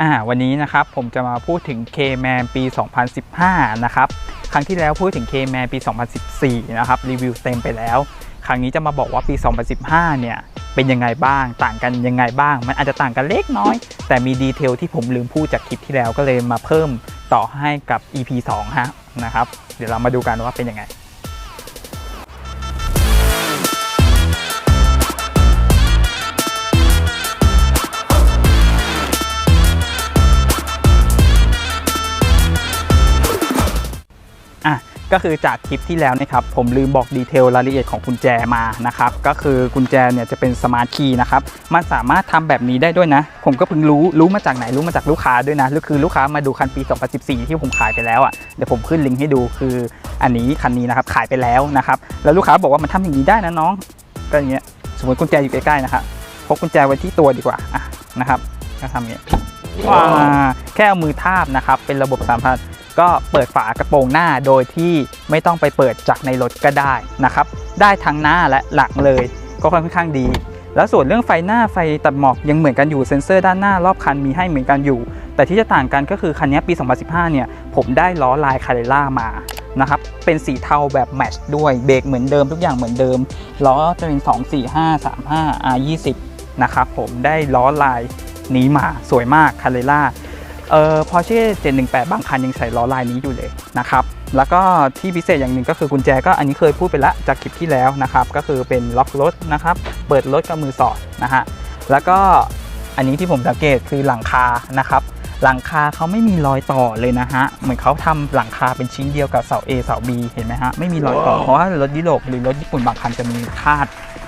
อ่าวันนี้นะครับผมจะมาพูดถึง K-Man ปี 2015 นะครับครั้งที่แล้วพูดถึง K-Man ปี 2014 นะครับรีวิวเต็มไปแล้ว ครั้งนี้จะมาบอกว่าปี 2015 เนี่ยเป็นยังไงบ้างต่างกันยังไงบ้าง มันอาจจะต่างกันเล็กน้อย แต่มีดีเทลที่ผมลืมพูดจากคลิปที่แล้วก็เลยมาเพิ่มต่อให้กับ EP 2ฮะนะครับ เดี๋ยวเรามาดูกันว่าเป็นยังไง ก็คือจากคลิปที่แล้วนะครับผมลืมบอกดีเทลรายละเอียดของกุญแจมานะครับก็คือกุญแจเนี่ยจะเป็นสมาร์ทคีย์นะครับมันสามารถทำแบบนี้ได้ด้วยนะ ผมก็เพิ่งรู้รู้มาจากไหนรู้มาจากลูกค้าด้วยนะก็คือลูกค้ามาดูคันปี 2014 ที่ผมขายไปแล้วอะเดี๋ยวผมขึ้นลิงก์ให้ดูคืออันนี้คันนี้นะครับขายไปแล้วนะครับแล้วลูกค้าบอกว่ามันทำอย่างนี้ได้นะน้องก็อย่างเงี้ยสมมติกุญแจอยู่ใกล้ๆนะครับพกกุญแจไว้ที่ตัวดีกว่าอะนะครับก็ทำอย่างเงี้ยว้าแค่เอามือทาบนะครับเป็นระบบสามพัน ก็เปิดฝากระโปรงหน้าโดยที่ไม่ต้องไปเปิดจากในรถก็ได้นะครับ ได้ทั้งหน้าและหลังเลยก็ค่อนข้างดี แล้วส่วนเรื่องไฟหน้าไฟตัดหมอกยังเหมือนกันอยู่เซ็นเซอร์ด้านหน้ารอบคันมีให้เหมือนกันอยู่ แต่ที่จะต่างกันก็คือคันนี้ปี 2015 เนี่ยผมได้ล้อลายคาเรล่ามานะครับ เป็นสีเทาแบบแมชด้วย เบรกเหมือนเดิมทุกอย่างเหมือนเดิม ล้อจะเป็น 2 4 5 3 5 R 20นะครับผมได้ล้อลายนี้มาสวยมากคาเรล่า เอ่อ Porsche 718 บางคันยังใส่ล้อลายนี้อยู่เลยนะครับ แล้วก็ที่พิเศษอย่างหนึ่งก็คือกุญแจก็อันนี้เคยพูดไปแล้วจากคลิปที่แล้วนะครับ ก็คือเป็นล็อกรถนะครับ เปิดรถกับมือสอดนะฮะ แล้วก็อันนี้ที่ผมสังเกตคือหลังคานะครับ หลังคาเขาไม่มีรอยต่อเลยนะฮะ เหมือนเขาทำหลังคาเป็นชิ้นเดียวกับเสา A เสา B เห็นไหมฮะ ไม่มีรอยต่อ เพราะว่ารถยุโรปหรือรถญี่ปุ่นบางคันจะมีคาด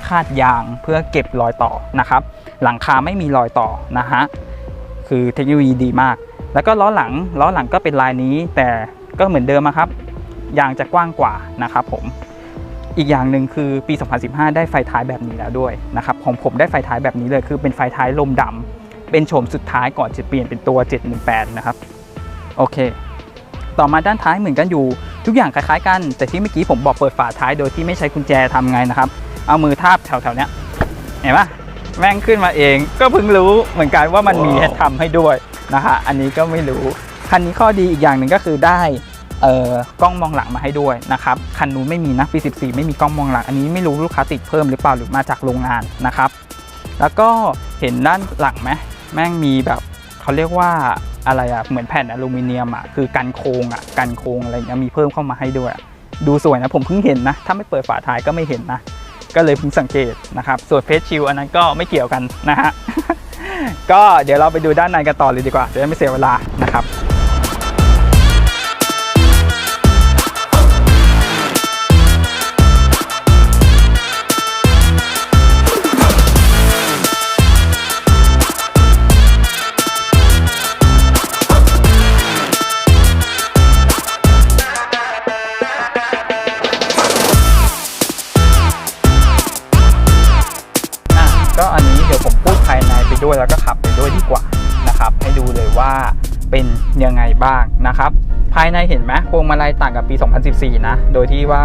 คาดยางเพื่อเก็บรอยต่อนะครับ หลังคาไม่มีรอยต่อนะฮะ คือเทคโนโลยีดีมาก แล้วก็ล้อหลังล้อหลังก็เป็นลายนี้ แต่ก็เหมือนเดิมครับยางจะกว้างกว่านะครับผมอีกอย่างหนึ่งคือปี 2015 ได้ไฟท้ายแบบนี้แล้วด้วยนะครับของผมได้ไฟท้ายแบบนี้เลยคือเป็นไฟท้ายลมดำเป็นโฉมสุดท้ายก่อนจะเปลี่ยนเป็นตัว 718 นะครับโอเค ต่อมาด้านท้ายเหมือนกันอยู่ทุกอย่างคล้ายๆกัน แต่ที่เมื่อกี้ผมบอกเปิดฝาท้ายโดยที่ไม่ใช้กุญแจทำไงนะครับ เอามือทาบแถวๆเนี้ยเห็นปะ แม่งขึ้นมาเอง ก็เพิ่งรู้เหมือนกันว่ามันมีให้ทำให้ด้วยนะฮะอันนี้ก็ไม่รู้ คันนี้ข้อดีอีกอย่างหนึ่งก็คือได้เอ่อกล้องมองหลังมาให้ด้วยนะครับคันนู้นไม่มีนะปี14 ไม่มีกล้องมองหลัง อันนี้ไม่รู้ลูกค้าติดเพิ่มหรือเปล่าหรือมาจากโรงงานนะครับ แล้วก็เห็นด้านหลังไหมแม่งมีแบบเขาเรียกว่าอะไรอะเหมือนแผ่นอลูมิเนียมอะคือกันโครงอะกันโครงอะไรเงี้ยมีเพิ่มเข้ามาให้ด้วย ดูสวยนะผมเพิ่งเห็นนะ ถ้าไม่เปิดฝาท้ายก็ไม่เห็นนะ ก็เลยเพิ่งสังเกตนะครับส่วนเฟสชิลอันนั้นก็ไม่เกี่ยวกันนะฮะก็เดี๋ยวเราไปดูด้านในกันต่อเลยดีกว่าจะได้ไม่เสียเวลานะครับ ว่าเป็นยังไงบ้างนะครับ ภายในเห็นไหมพวงมาลัยต่างกับปี 2014 นะ โดยที่ว่า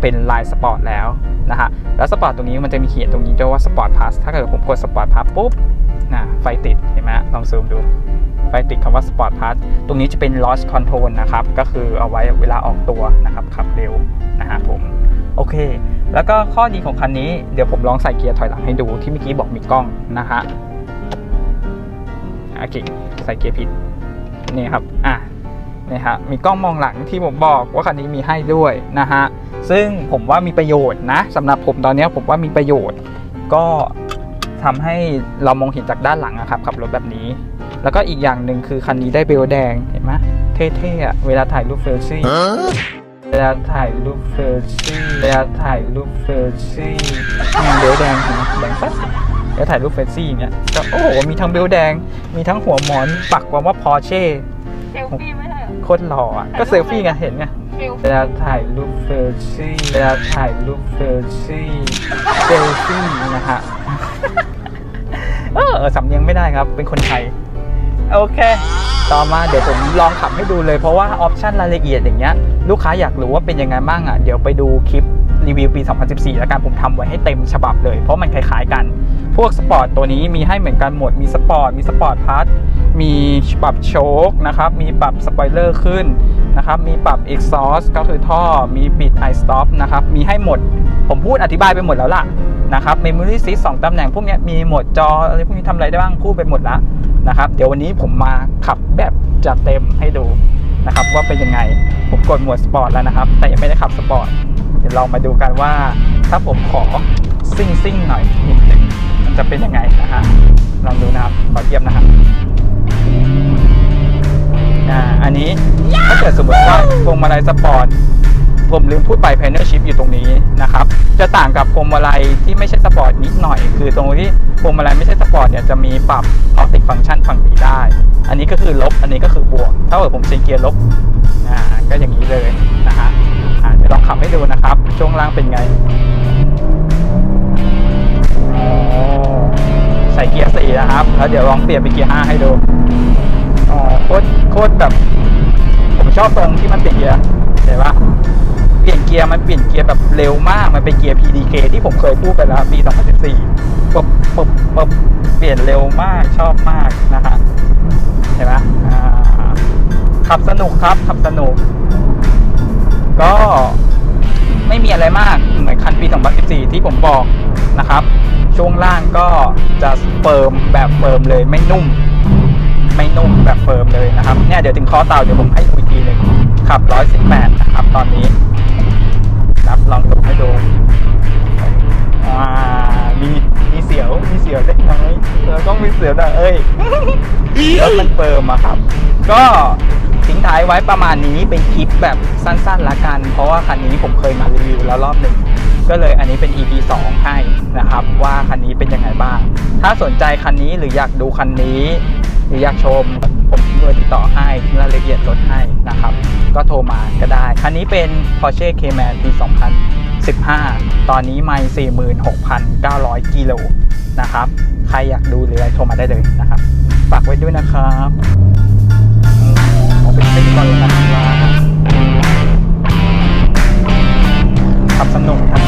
เป็นลายสปอร์ตแล้วนะฮะ แล้วสปอร์ตตรงนี้มันจะมีเขียนตรงนี้ด้วยว่าสปอร์ตพาสถ้าเกิดผมกดสปอร์ตพาสปุ๊บนะไฟติดเห็นไหมลองซูมดูไฟติดคำว่า Sport Pass ตรงนี้จะเป็น Loss Control นะครับ ก็คือเอาไว้เวลาออกตัวนะครับ ขับเร็วนะฮะผม โอเค แล้วก็ข้อดีของคันนี้ เดี๋ยวผมลองใส่เกียร์ถอยหลังให้ดูที่เมื่อกี้บอกมีกล้องนะฮะ อเคใส่เกียร์ผิดนี่ครับอะนี่ฮะมีกล้องมองหลังที่ผมบอกว่าคันนี้มีให้ด้วยนะฮะซึ่งผมว่ามีประโยชน์นะสำหรับผมตอนนี้ผมว่ามีประโยชน์ ก็ทำให้เรามองเห็นจากด้านหลังอะครับขับรถแบบนี้ แล้วก็อีกอย่างหนึ่งคือคันนี้ได้เบลแดงเห็นไหมเท่ๆอะเวลาถ่ายรูปเฟลซี่เวลาถ่ายรูปเฟลซี่เวลาถ่ายรูปเฟลซี่เนี่ยเบลแดงเห็นไหมแดงปั๊บ แล้วถ่ายรูปเฟลซี่อย่างเงี้ยก็โอ้โหมีทั้งเบลแดง มีทั้งหัวหมอนปักความว่าพอเช่เซลฟี่ไม่ใช่เหรอ โคตรหล่ออะก็เซลฟี่ไงเห็นไงเซลเวลาถ่ายรูปเฟลซี่เวลาถ่ายรูปเฟลซี่เซลฟี่นะฮะเออสำเนียงไม่ได้ครับเป็นคนไทย โอเค ต่อมาเดี๋ยวผมลองขับให้ดูเลยเพราะว่าออปชันรายละเอียดอย่างเงี้ยลูกค้าอยากรู้ว่าเป็นยังไงบ้างอะเดี๋ยวไปดูคลิปรีวิวปี 2014 แล้วกันผมทำไว้ให้เต็มฉบับเลย เพราะมันคล้ายๆกัน พวกสปอร์ตตัวนี้มีให้เหมือนกันหมด มีสปอร์ต มีสปอร์ตพาร์ทมีปรับโชคนะครับ มีปรับสปอยเลอร์ขึ้นนะครับ มีปรับ exhaust ก็คือท่อ มีปิด i stop นะครับ มีให้หมด ผมพูดอธิบายไปหมดแล้วล่ะนะครับ memory seat สองตำแหน่งพวกนี้มีหมดจออะไรพวกนี้ทำอะไรได้บ้างพูดไปหมดแล้วนะครับ เดี๋ยววันนี้ผมมาขับแบบจัดเต็มให้ดูนะครับว่าเป็นยังไง ผมกดโหมดสปอร์ตแล้วนะครับ แต่ยังไม่ได้ขับสปอร์ต เดี๋ยวลองมาดูกันว่า ถ้าผมขอซิ่งซิ่งหน่อยนิดนึง จะเป็นยังไงนะฮะลองดูนะครับขอเทียบนะครับอ่าอันนี้ถ้าเกิดสมมติว่าพวงมาลัยสปอร์ตผมลืมพูดไป panel shift อยู่ตรงนี้นะครับ จะต่างกับพวงมาลัยที่ไม่ใช่สปอร์ตนิดหน่อย คือตรงที่พวงมาลัยไม่ใช่สปอร์ตเนี่ยจะมีปรับ optic function ฝั่งนี้ได้ อันนี้ก็คือลบ อันนี้ก็คือบวก ถ้าเกิดผมเซนเกียร์ลบ อ่า ก็อย่างนี้เลยนะฮะ อ่าเดี๋ยวลองขับให้ดูนะครับ ช่วงล่างเป็นไง 4นะครับ แล้วเดี๋ยวลองเปลี่ยนไปเกียร์5ให้ดูโคตรโคตรแบบ ผมชอบตรงที่มันเปลี่ยนเกียร์เห็นปะเปลี่ยนเกียร์มันเปลี่ยนเกียร์แบบเร็วมาก มันเป็นเกียร์ PDK ที่ผมเคยพูดไปแล้วปี 2014ปุ๊บปุ๊บปุ๊บเปลี่ยนเร็วมากชอบมากนะฮะเห็นปะขับสนุกครับขับสนุก ก็ไม่มีอะไรมาก มือนคันปี 2014 ที่ผมบอกนะครับ ช่วงล่างก็จะเฟิร์มแบบเฟิร์มเลยไม่นุ่ม ไม่นุ่มแบบเฟิร์มเลยนะครับเนี่ยเดี๋ยวถึงคอเต่าเดี๋ยวผมให้ดูอีกทีหนึ่งขับ 118 นะครับ ตอนนี้ครับลองดูให้ดูอ่ามีมีเสียวมีเสียวเล็กน้อยเราต้องมีเสียวน่อยเอ้ยรถมันเฟิร์มอะครับ ก็ทิ้งท้ายไว้ประมาณนี้เป็นคลิปแบบสั้นๆละกัน เพราะว่าคันนี้ผมเคยมารีวิวแล้วรอบหนึ่ง ก็เลยอันนี้เป็น EP 2 ให้นะครับ ว่าคันนี้เป็นยังไงบ้าง ถ้าสนใจคันนี้หรืออยากดูคันนี้ หรืออยากชม ผมทิ้งเบอร์ติดต่อให้ทิ้งรายละเอียดรถให้นะครับ ก็โทรมาก็ได้ คันนี้เป็น Porsche Cayman ปี 2015 ตอนนี้ไม่46,900 กิโลนะครับ ใครอยากดูหรืออะไรโทรมาได้เลยนะครับ ฝากไว้ด้วยนะครับเอาเป็นเป็นก่อนเลยนะครับครับสนุกครับ